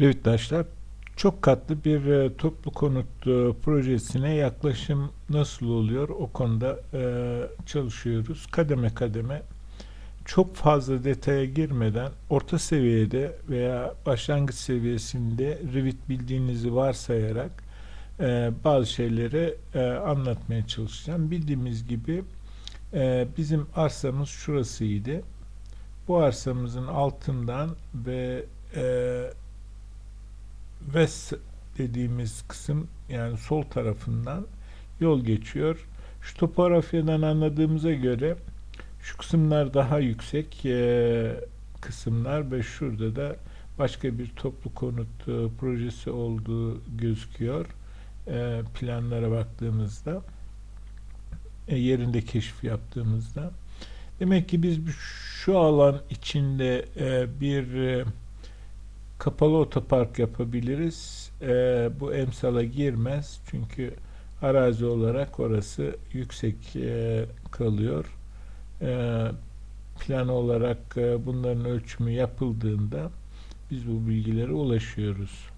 Revitdaşlar çok katlı bir e, toplu konut e, projesine yaklaşım nasıl oluyor o konuda e, çalışıyoruz. Kademe kademe çok fazla detaya girmeden orta seviyede veya başlangıç seviyesinde Revit bildiğinizi varsayarak e, bazı şeyleri e, anlatmaya çalışacağım. Bildiğimiz gibi e, bizim arsamız şurasıydı. Bu arsamızın altından ve e, west dediğimiz kısım yani sol tarafından yol geçiyor. Şu topografyadan anladığımıza göre şu kısımlar daha yüksek e, kısımlar ve şurada da başka bir toplu konut e, projesi olduğu gözüküyor. E, planlara baktığımızda e, yerinde keşif yaptığımızda demek ki biz şu alan içinde e, bir e, kapalı otopark yapabiliriz. E, bu emsala girmez çünkü arazi olarak orası yüksek e, kalıyor. E, plan olarak e, bunların ölçümü yapıldığında biz bu bilgilere ulaşıyoruz.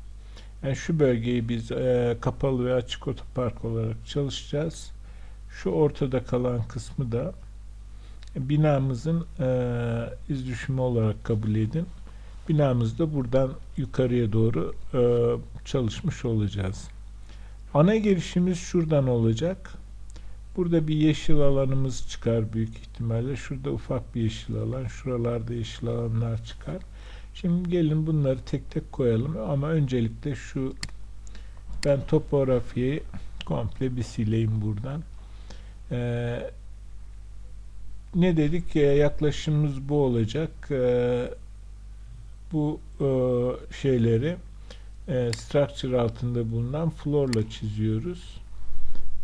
Yani şu bölgeyi biz e, kapalı ve açık otopark olarak çalışacağız. Şu ortada kalan kısmı da binamızın e, iz düşümü olarak kabul edin. Binamız da buradan yukarıya doğru e, çalışmış olacağız. Ana girişimiz şuradan olacak. Burada bir yeşil alanımız çıkar büyük ihtimalle. Şurada ufak bir yeşil alan. Şuralarda yeşil alanlar çıkar. Şimdi gelin bunları tek tek koyalım. Ama öncelikle şu ben topografiyi komple bir sileyim buradan. Ee, ne dedik? Ee, yaklaşımımız bu olacak. Ee, bu e, şeyleri e, structure altında bulunan floor'la çiziyoruz.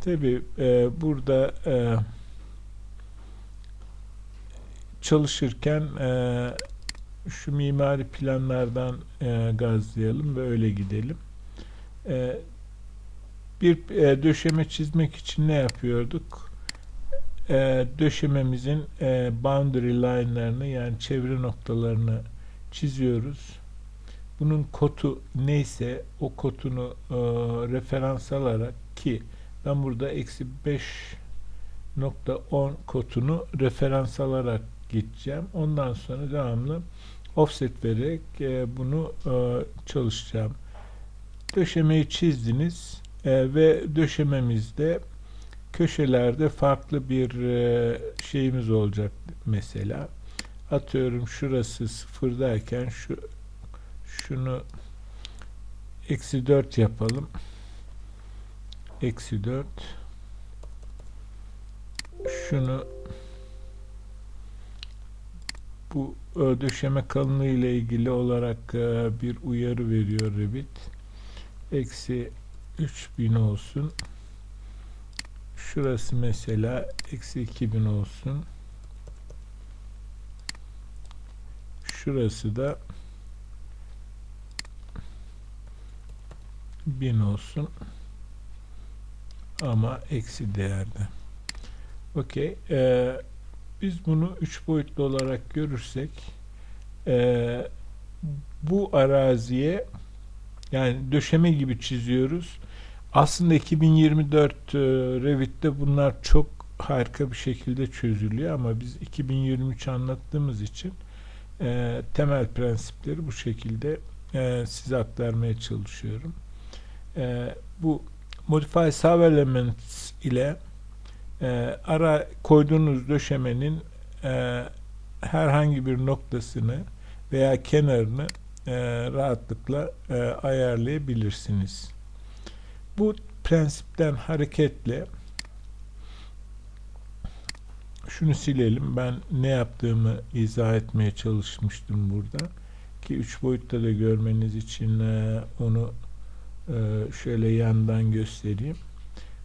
Tabi e, burada e, çalışırken e, şu mimari planlardan e, gazlayalım ve öyle gidelim. E, bir e, döşeme çizmek için ne yapıyorduk? E, döşememizin e, boundary line'larını yani çevre noktalarını çiziyoruz. Bunun kotu neyse o kotunu e, referans alarak ki ben burada eksi 5.10 kotunu referans alarak gideceğim. Ondan sonra devamlı offset vererek e, bunu e, çalışacağım. Döşemeyi çizdiniz e, ve döşememizde köşelerde farklı bir e, şeyimiz olacak mesela. Atıyorum şurası sıfırdayken şu şunu eksi 4 yapalım. Eksi 4 şunu bu döşeme kalınlığı ile ilgili olarak e, bir uyarı veriyor Revit. Eksi 3000 olsun. Şurası mesela eksi 2000 olsun. Şurası da 1000 olsun. Ama eksi değerde. Okey. Ee, biz bunu üç boyutlu olarak görürsek e, bu araziye yani döşeme gibi çiziyoruz. Aslında 2024 e, Revit'te bunlar çok harika bir şekilde çözülüyor ama biz 2023 anlattığımız için e, temel prensipleri bu şekilde e, size aktarmaya çalışıyorum. E, bu Modify Elements ile e, ara koyduğunuz döşemenin e, herhangi bir noktasını veya kenarını e, rahatlıkla e, ayarlayabilirsiniz. Bu prensipten hareketle şunu silelim. Ben ne yaptığımı izah etmeye çalışmıştım burada. Ki üç boyutta da görmeniz için e, onu e, şöyle yandan göstereyim.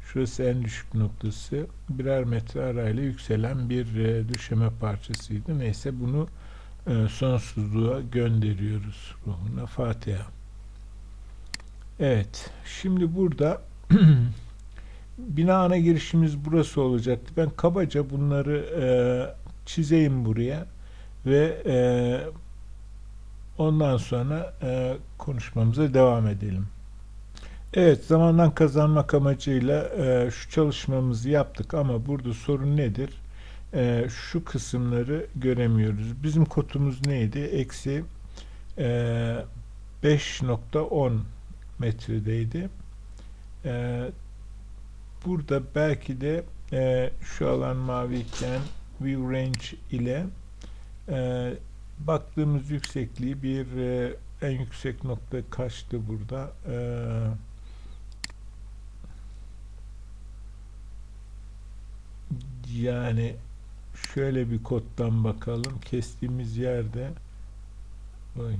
Şurası en düşük noktası. Birer metre arayla yükselen bir e, düşeme parçasıydı. Neyse bunu sonsuzluğa gönderiyoruz ruhuna. Fatiha. Evet. Şimdi burada bina ana girişimiz burası olacaktı. Ben kabaca bunları e, çizeyim buraya ve e, Ondan sonra e, konuşmamıza devam edelim. Evet, zamandan kazanmak amacıyla e, şu çalışmamızı yaptık ama burada sorun nedir? E, şu kısımları göremiyoruz. Bizim kodumuz neydi? Eksi e, 5.10 metredeydi. E, burada belki de e, şu alan maviyken view range ile e, baktığımız yüksekliği bir e, en yüksek nokta kaçtı burada? E, yani şöyle bir koddan bakalım. Kestiğimiz yerde oy,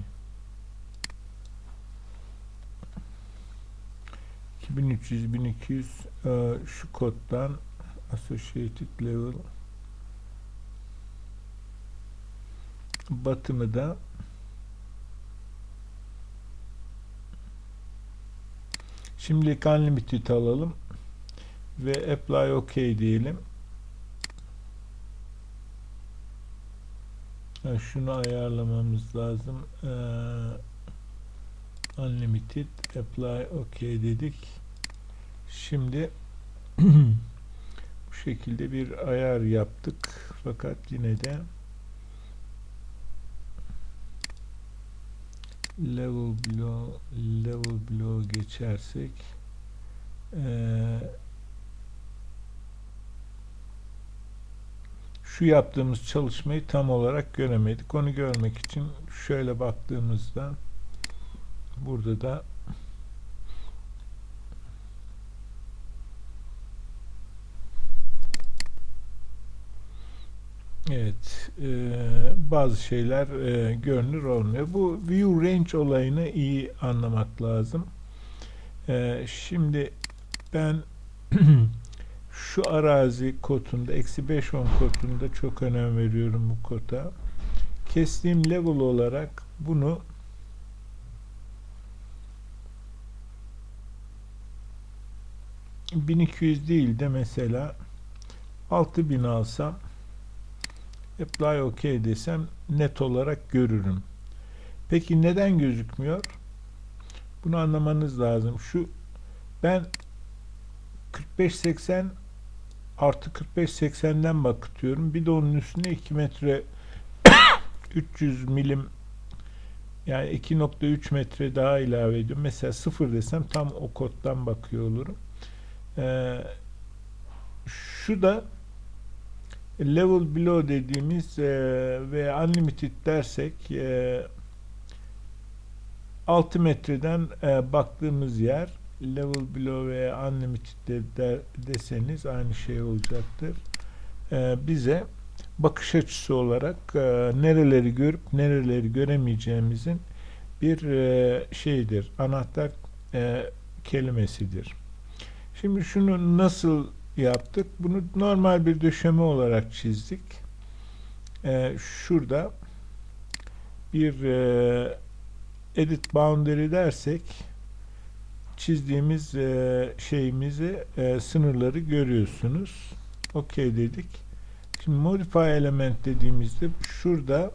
2300 1200 e, şu koddan associated level batımı da şimdilik unlimited alalım ve apply ok diyelim. Ha, şunu ayarlamamız lazım. Ee, unlimited apply ok dedik şimdi bu şekilde bir ayar yaptık fakat yine de level below level below geçersek eee şu yaptığımız çalışmayı tam olarak göremedik. Onu görmek için şöyle baktığımızda burada da Evet, e, bazı şeyler e, görünür olmuyor. Bu view range olayını iyi anlamak lazım. E, şimdi ben şu arazi kodunda, eksi 5-10 kodunda çok önem veriyorum bu koda. Kestiğim level olarak bunu ...1200 değil de mesela... ...6000 alsam... Apply OK desem net olarak görürüm. Peki neden gözükmüyor? Bunu anlamanız lazım. Şu ben 45-80 artı 45-80'den bakıyorum. Bir de onun üstüne 2 metre 300 milim yani 2.3 metre daha ilave ediyorum. Mesela 0 desem tam o koddan bakıyor olurum. Ee, şu da level below dediğimiz e, ve unlimited dersek e, 6 metreden e, baktığımız yer level below veya unlimited de, de, deseniz aynı şey olacaktır. E, bize bakış açısı olarak e, nereleri görüp nereleri göremeyeceğimizin bir e, şeydir. Anahtar e, kelimesidir. Şimdi şunu nasıl yaptık? Bunu normal bir döşeme olarak çizdik. E, şurada bir e, edit boundary dersek çizdiğimiz e, şeyimizi e, sınırları görüyorsunuz. OK dedik. Şimdi modify element dediğimizde şurada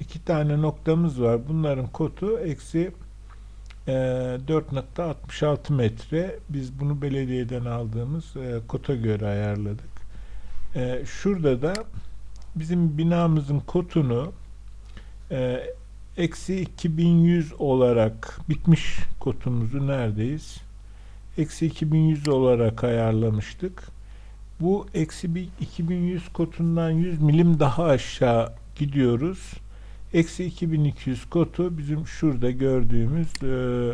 iki tane noktamız var. Bunların kodu eksi 4.66 metre. Biz bunu belediyeden aldığımız e, kota göre ayarladık. E, şurada da bizim binamızın kotunu e, eksi 2100 olarak bitmiş kodumuzu neredeyiz? Eksi 2100 olarak ayarlamıştık. Bu eksi 2100 kotundan 100 milim daha aşağı gidiyoruz. Eksi 2200 kotu bizim şurada gördüğümüz e,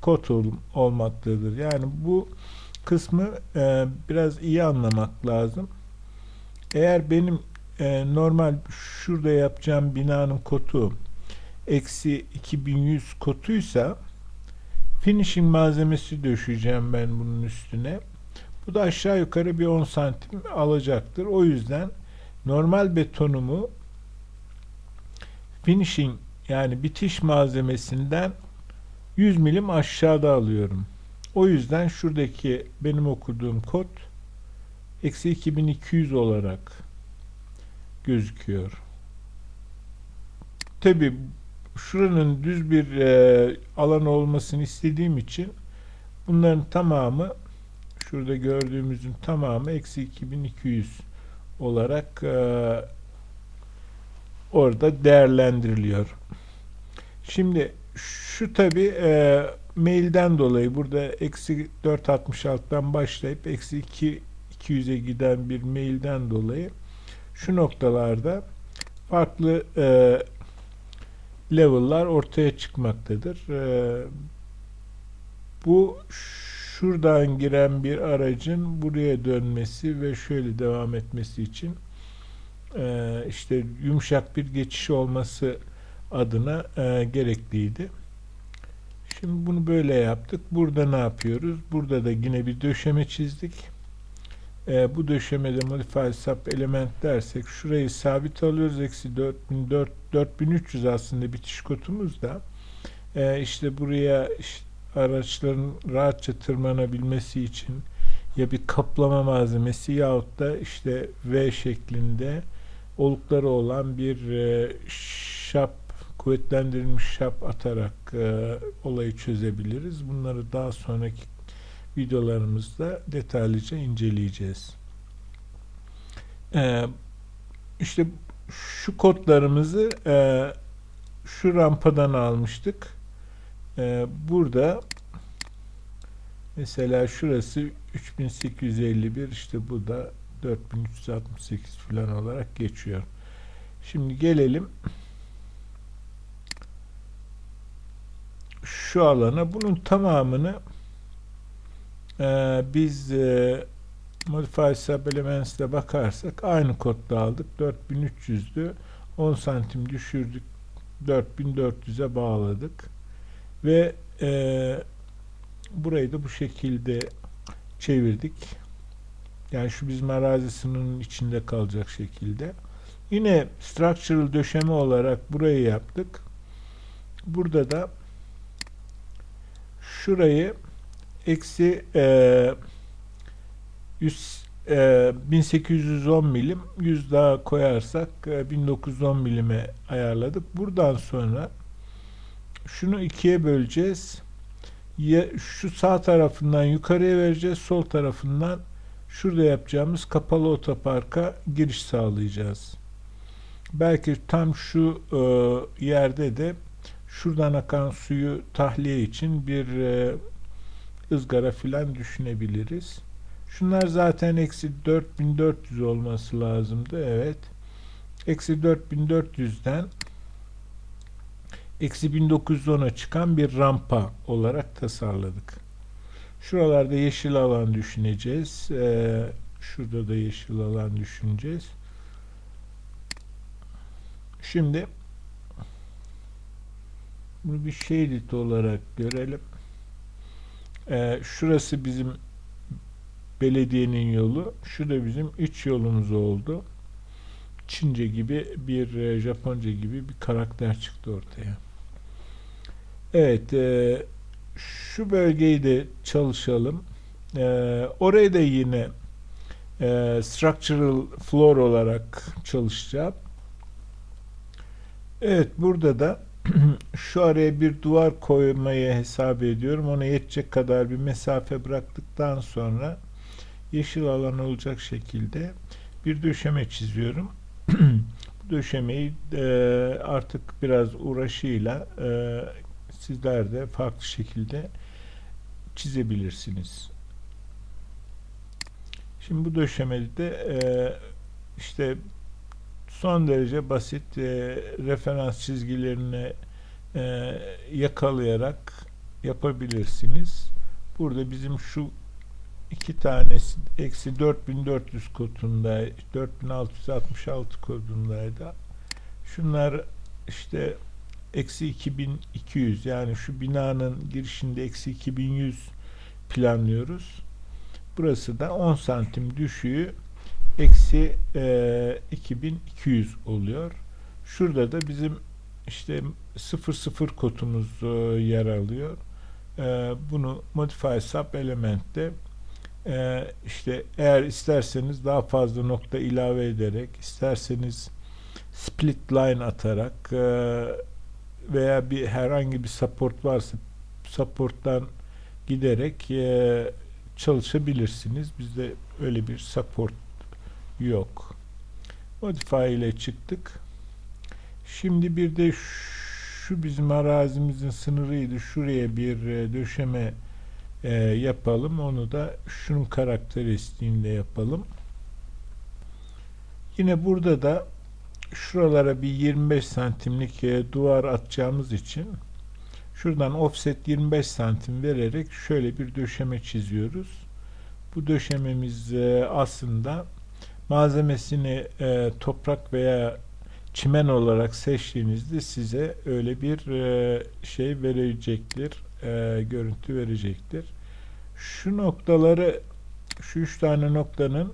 kot ol, olmaktadır. Yani bu kısmı e, biraz iyi anlamak lazım. Eğer benim e, normal şurada yapacağım binanın kotu eksi 2100 kotuysa finishing malzemesi döşeceğim ben bunun üstüne. Bu da aşağı yukarı bir 10 santim alacaktır. O yüzden normal betonumu finishing yani bitiş malzemesinden 100 milim aşağıda alıyorum. O yüzden şuradaki benim okuduğum kod eksi 2200 olarak gözüküyor. tabi şuranın düz bir e, alan olmasını istediğim için bunların tamamı şurada gördüğümüzün tamamı eksi 2200 olarak e, orada değerlendiriliyor. Şimdi şu tabi e, mailden dolayı burada eksi 466'dan başlayıp eksi 2 200'e giden bir mailden dolayı şu noktalarda farklı e, level'lar ortaya çıkmaktadır. E, bu şuradan giren bir aracın buraya dönmesi ve şöyle devam etmesi için e, işte yumuşak bir geçiş olması adına e, gerekliydi. Şimdi bunu böyle yaptık. Burada ne yapıyoruz? Burada da yine bir döşeme çizdik. E, bu döşemede modify sub element dersek şurayı sabit alıyoruz. Eksi 4004, 4300 aslında bitiş kodumuz da. E, işte buraya işte araçların rahatça tırmanabilmesi için ya bir kaplama malzemesi yahut da işte V şeklinde olukları olan bir e, şap kuvvetlendirilmiş şap atarak e, olayı çözebiliriz. Bunları daha sonraki videolarımızda detaylıca inceleyeceğiz. E, işte şu kodlarımızı e, şu rampadan almıştık. Burada mesela şurası 3851 işte bu da 4368 falan olarak geçiyor. Şimdi gelelim şu alana bunun tamamını e, biz e, Modify Sub bakarsak aynı kodda aldık. 4300'dü. 10 santim düşürdük. 4400'e bağladık. Ve e, burayı da bu şekilde çevirdik. Yani şu bizim arazi sınırının içinde kalacak şekilde. Yine structural döşeme olarak burayı yaptık. Burada da şurayı eksi e, 100, e, 1810 milim 100 daha koyarsak e, 1910 milime ayarladık. Buradan sonra şunu ikiye böleceğiz. Ya, şu sağ tarafından yukarıya vereceğiz. Sol tarafından şurada yapacağımız kapalı otoparka giriş sağlayacağız. Belki tam şu e, yerde de şuradan akan suyu tahliye için bir e, ızgara filan düşünebiliriz. Şunlar zaten eksi 4400 olması lazımdı. Evet. Eksi 4400'den eksi 1910'a çıkan bir rampa olarak tasarladık. Şuralarda yeşil alan düşüneceğiz. Ee, şurada da yeşil alan düşüneceğiz. Şimdi bunu bir şerit olarak görelim. Ee, şurası bizim belediyenin yolu. Şu da bizim üç yolumuz oldu. Çince gibi bir e, Japonca gibi bir karakter çıktı ortaya. Evet e, şu bölgeyi de çalışalım. E, orayı da yine e, structural floor olarak çalışacağım. Evet burada da şu araya bir duvar koymayı hesap ediyorum. Ona yetecek kadar bir mesafe bıraktıktan sonra yeşil alan olacak şekilde bir döşeme çiziyorum. Bu döşemeyi e, artık biraz uğraşıyla e, sizler de farklı şekilde çizebilirsiniz. Şimdi bu döşemede de e, işte son derece basit e, referans çizgilerini e, yakalayarak yapabilirsiniz. Burada bizim şu iki tanesi eksi 4400 kodunda 4666 kodundaydı. Şunlar işte eksi 2200 yani şu binanın girişinde eksi 2100 planlıyoruz. Burası da 10 santim düşüğü eksi e, 2200 oluyor. Şurada da bizim işte 00 kodumuz e, yer alıyor. E, bunu modify sub elementte e, işte eğer isterseniz daha fazla nokta ilave ederek isterseniz split line atarak e, veya bir herhangi bir support varsa supporttan giderek e, çalışabilirsiniz. Bizde öyle bir support yok. Modify ile çıktık. Şimdi bir de şu bizim arazimizin sınırıydı. Şuraya bir e, döşeme e, yapalım. Onu da şunun karakteristiğinde yapalım. Yine burada da şuralara bir 25 santimlik e, duvar atacağımız için şuradan offset 25 santim vererek şöyle bir döşeme çiziyoruz. Bu döşememiz e, aslında malzemesini e, toprak veya çimen olarak seçtiğinizde size öyle bir şey verecektir, görüntü verecektir. Şu noktaları, şu üç tane noktanın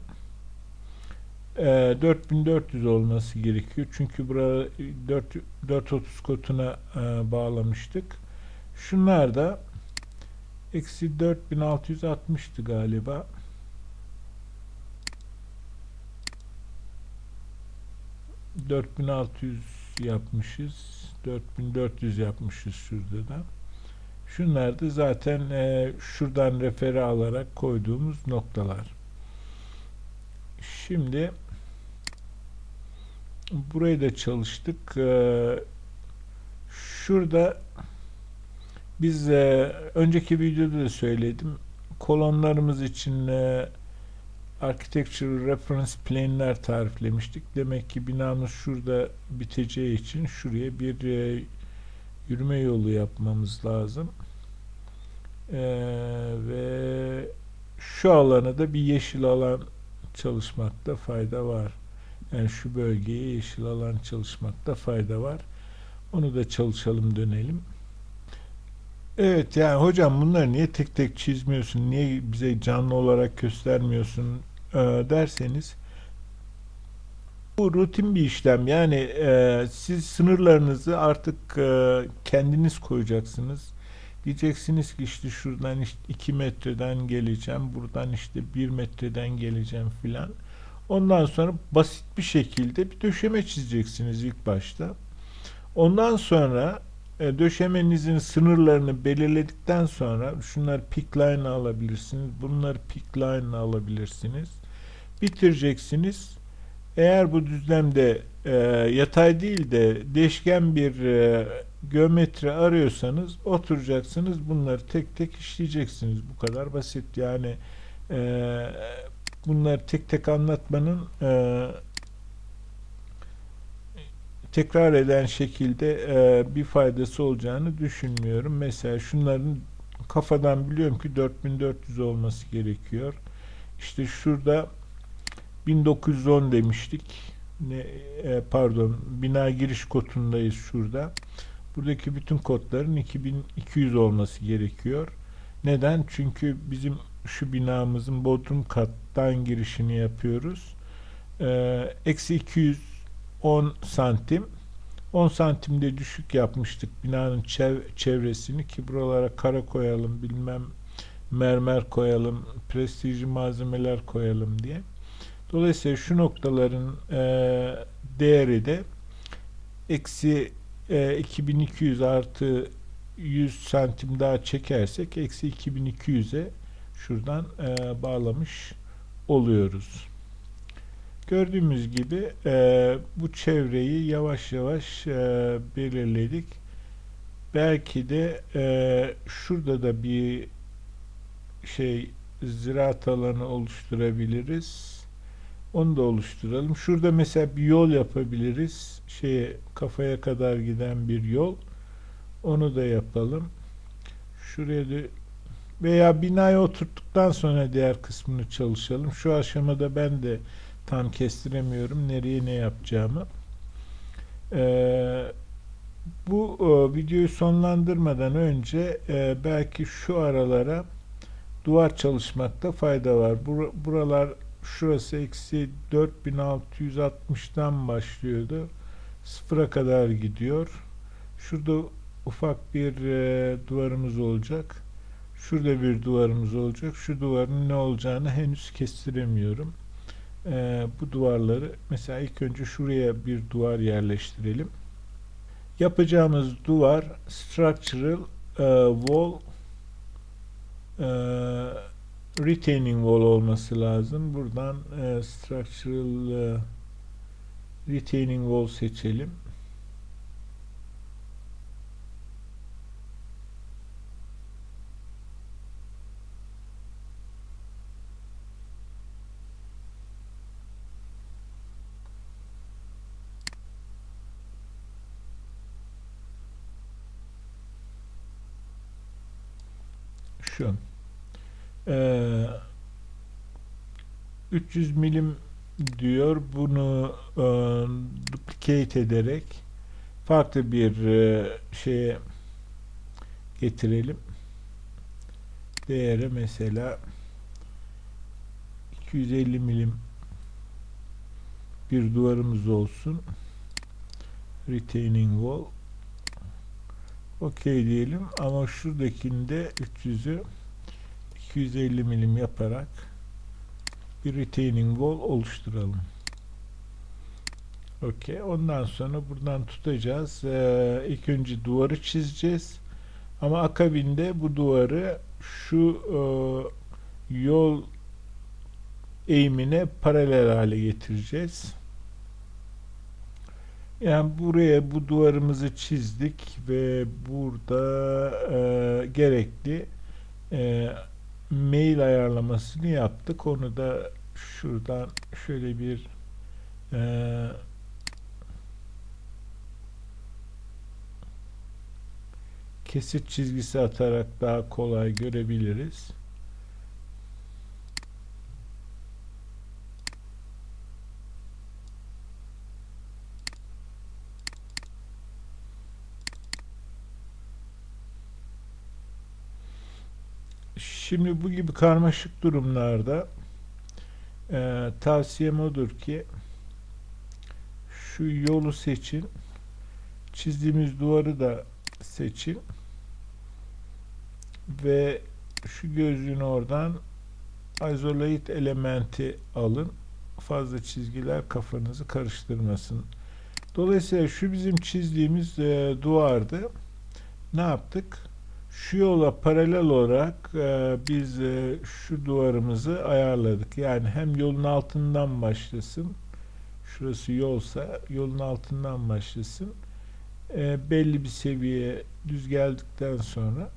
e, 4400 olması gerekiyor. Çünkü burada 4, 430 kotuna e, bağlamıştık. Şunlar da eksi 4660'tı galiba. ...4600 yapmışız. 4400 yapmışız şurada da. Şunlar da zaten e, şuradan refere alarak koyduğumuz noktalar. Şimdi burayı da çalıştık. E, şurada biz e, önceki videoda da söyledim. Kolonlarımız için Architecture Reference Plane'ler tariflemiştik. Demek ki binamız şurada biteceği için şuraya bir e, yürüme yolu yapmamız lazım. Ee, ve şu alanı da bir yeşil alan çalışmakta fayda var. Yani şu bölgeye yeşil alan çalışmakta fayda var. Onu da çalışalım dönelim. Evet yani hocam bunları niye tek tek çizmiyorsun, niye bize canlı olarak göstermiyorsun e, derseniz bu rutin bir işlem. Yani e, siz sınırlarınızı artık e, kendiniz koyacaksınız. Diyeceksiniz ki işte şuradan işte 2 metreden geleceğim, buradan işte 1 metreden geleceğim filan. Ondan sonra basit bir şekilde bir döşeme çizeceksiniz ilk başta. Ondan sonra e, döşemenizin sınırlarını belirledikten sonra şunlar pick line alabilirsiniz. Bunları pick line alabilirsiniz. Bitireceksiniz. Eğer bu düzlemde e, yatay değil de değişken bir e, geometri arıyorsanız oturacaksınız. Bunları tek tek işleyeceksiniz. Bu kadar basit. Yani e, bunları tek tek anlatmanın e, tekrar eden şekilde e, bir faydası olacağını düşünmüyorum. Mesela şunların kafadan biliyorum ki 4400 olması gerekiyor. İşte şurada 1910 demiştik. Ne, e, pardon bina giriş kodundayız şurada. Buradaki bütün kodların 2200 olması gerekiyor. Neden? Çünkü bizim şu binamızın bodrum kattan girişini yapıyoruz. Ee, eksi 210 santim 10 santimde düşük yapmıştık binanın çev çevresini ki buralara kara koyalım bilmem mermer koyalım prestijli malzemeler koyalım diye. Dolayısıyla şu noktaların e, değeri de eksi e, 2200 artı 100 santim daha çekersek eksi 2200'e şuradan e, bağlamış oluyoruz. Gördüğümüz gibi e, bu çevreyi yavaş yavaş e, belirledik. Belki de e, şurada da bir şey ziraat alanı oluşturabiliriz. Onu da oluşturalım. Şurada mesela bir yol yapabiliriz. Şeye kafaya kadar giden bir yol. Onu da yapalım. Şuraya da veya binayı oturttuktan sonra diğer kısmını çalışalım. Şu aşamada ben de tam kestiremiyorum nereye ne yapacağımı. Ee, bu o, videoyu sonlandırmadan önce e, belki şu aralara duvar çalışmakta fayda var. Bur buralar şurası eksi 4660'dan başlıyordu. Sıfıra kadar gidiyor. Şurada ufak bir e, duvarımız olacak. Şurada bir duvarımız olacak. Şu duvarın ne olacağını henüz kestiremiyorum. e, bu duvarları mesela ilk önce şuraya bir duvar yerleştirelim. Yapacağımız duvar structural e, wall e, retaining wall olması lazım. Buradan e, structural e, retaining wall seçelim. Şu. Ee, 300 milim diyor. Bunu e, duplicate ederek farklı bir e, şeye getirelim. Değere mesela 250 milim bir duvarımız olsun. Retaining wall. OK diyelim ama şuradakinde 300'ü 250 milim yaparak bir retaining wall oluşturalım. Okey. Ondan sonra buradan tutacağız. Ee, ilk önce duvarı çizeceğiz. Ama akabinde bu duvarı şu e, yol eğimine paralel hale getireceğiz. Yani buraya bu duvarımızı çizdik ve burada e, gerekli e, mail ayarlamasını yaptık. Onu da şuradan şöyle bir e, kesit çizgisi atarak daha kolay görebiliriz. Şimdi bu gibi karmaşık durumlarda e, tavsiyem odur ki şu yolu seçin. Çizdiğimiz duvarı da seçin. Ve şu gözlüğün oradan isolate elementi alın. Fazla çizgiler kafanızı karıştırmasın. Dolayısıyla şu bizim çizdiğimiz e, duvardı. Ne yaptık? Şu yola paralel olarak e, biz e, şu duvarımızı ayarladık. Yani hem yolun altından başlasın, şurası yolsa yolun altından başlasın. E, belli bir seviyeye düz geldikten sonra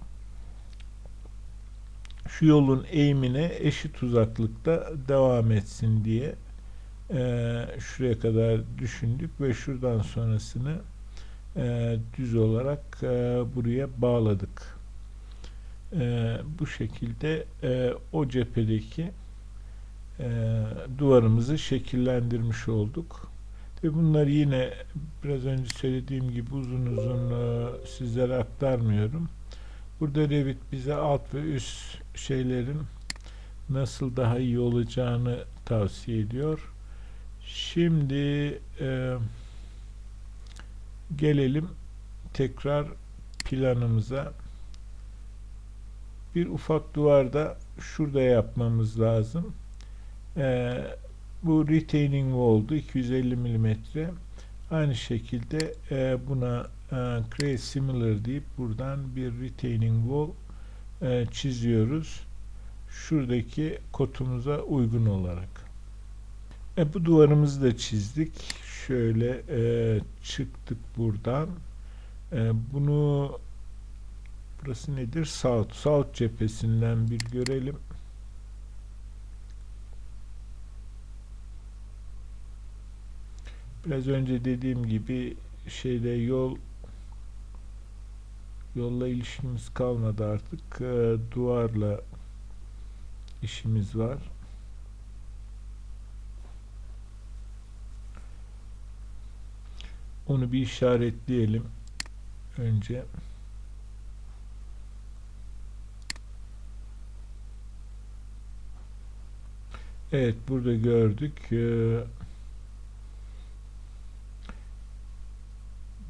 şu yolun eğimine eşit uzaklıkta devam etsin diye e, şuraya kadar düşündük ve şuradan sonrasını e, düz olarak e, buraya bağladık e, bu şekilde e, o cephedeki e, duvarımızı şekillendirmiş olduk. Ve bunları yine biraz önce söylediğim gibi uzun uzun e, sizlere aktarmıyorum. Burada Revit bize alt ve üst şeylerin nasıl daha iyi olacağını tavsiye ediyor. Şimdi e, gelelim tekrar planımıza bir ufak duvarda şurada yapmamız lazım. Ee, bu retaining wall'du 250 milimetre. Aynı şekilde e, buna e, create similar deyip buradan bir retaining wall e, çiziyoruz. Şuradaki kotumuza uygun olarak. E, bu duvarımızı da çizdik. Şöyle e, çıktık buradan. E, bunu Burası nedir? South. South cephesinden bir görelim. Biraz önce dediğim gibi şeyde yol yolla ilişkimiz kalmadı artık. E, duvarla işimiz var. Onu bir işaretleyelim önce. Evet burada gördük. Ee,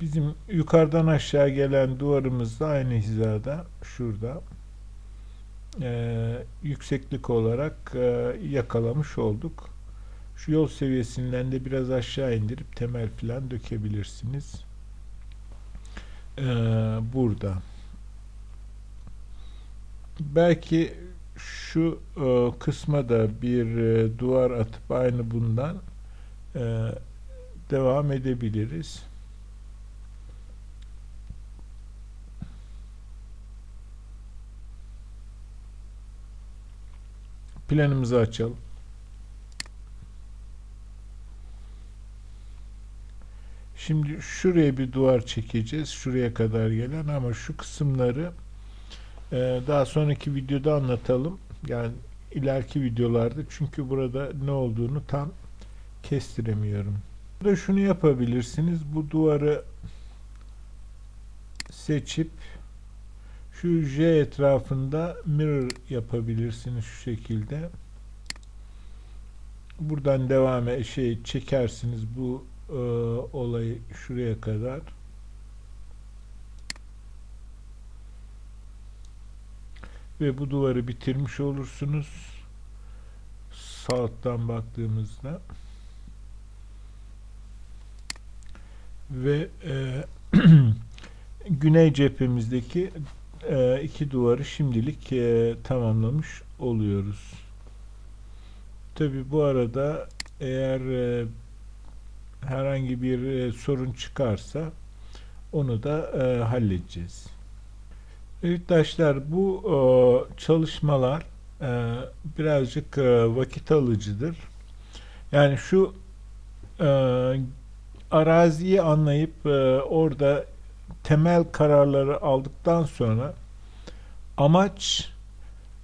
bizim yukarıdan aşağı gelen duvarımız da aynı hizada. Şurada. Ee, yükseklik olarak e, yakalamış olduk. Şu yol seviyesinden de biraz aşağı indirip temel falan dökebilirsiniz. Ee, burada. Belki şu e, kısma da bir e, duvar atıp aynı bundan e, devam edebiliriz. Planımızı açalım. Şimdi şuraya bir duvar çekeceğiz. Şuraya kadar gelen ama şu kısımları e, daha sonraki videoda anlatalım. Yani ileriki videolarda çünkü burada ne olduğunu tam kestiremiyorum. Burada şunu yapabilirsiniz. Bu duvarı seçip şu J etrafında mirror yapabilirsiniz şu şekilde. Buradan devam e şey çekersiniz bu e, olayı şuraya kadar. Ve bu duvarı bitirmiş olursunuz. Sağdan baktığımızda. Ve e, güney cephemizdeki e, iki duvarı şimdilik e, tamamlamış oluyoruz. Tabi bu arada eğer e, herhangi bir e, sorun çıkarsa onu da e, halledeceğiz. Arkadaşlar bu e, çalışmalar e, birazcık e, vakit alıcıdır. Yani şu e, araziyi anlayıp e, orada temel kararları aldıktan sonra amaç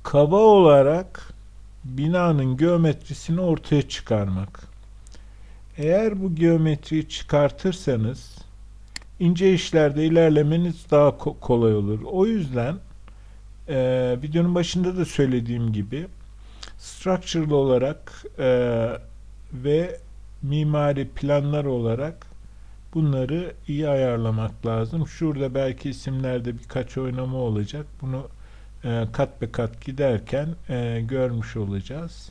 kaba olarak binanın geometrisini ortaya çıkarmak. Eğer bu geometriyi çıkartırsanız ince işlerde ilerlemeniz daha ko- kolay olur. O yüzden e, videonun başında da söylediğim gibi structural olarak e, ve mimari planlar olarak bunları iyi ayarlamak lazım. Şurada belki isimlerde birkaç oynama olacak. Bunu e, kat be kat giderken e, görmüş olacağız.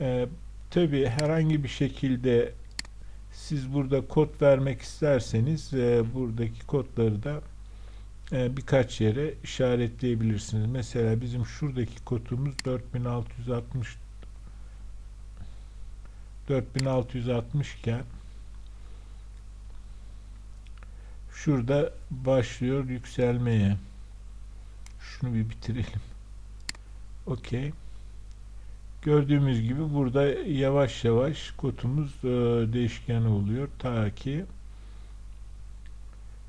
E, Tabi herhangi bir şekilde siz burada kod vermek isterseniz e, buradaki kodları da e, birkaç yere işaretleyebilirsiniz. Mesela bizim şuradaki kodumuz 4660 4660 iken şurada başlıyor yükselmeye. Şunu bir bitirelim. Okey. Gördüğümüz gibi burada yavaş yavaş kotumuz e, değişken oluyor. Ta ki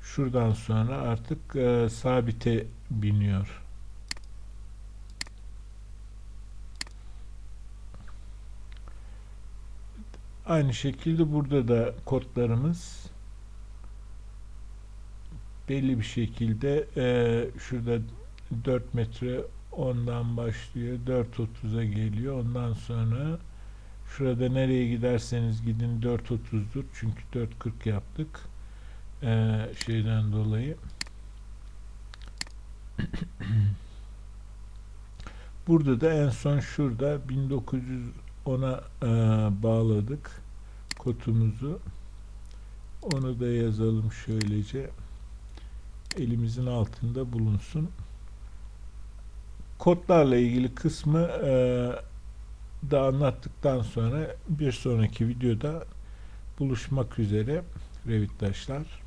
şuradan sonra artık e, sabite biniyor. Aynı şekilde burada da kodlarımız belli bir şekilde e, şurada 4 metre 10'dan başlıyor 4.30'a geliyor. Ondan sonra şurada nereye giderseniz gidin 4.30'dur çünkü 4.40 yaptık ee, şeyden dolayı. Burada da en son şurada 1910'a e, bağladık kodumuzu onu da yazalım şöylece. Elimizin altında bulunsun kodlarla ilgili kısmı e, da anlattıktan sonra bir sonraki videoda buluşmak üzere Revitdaşlar.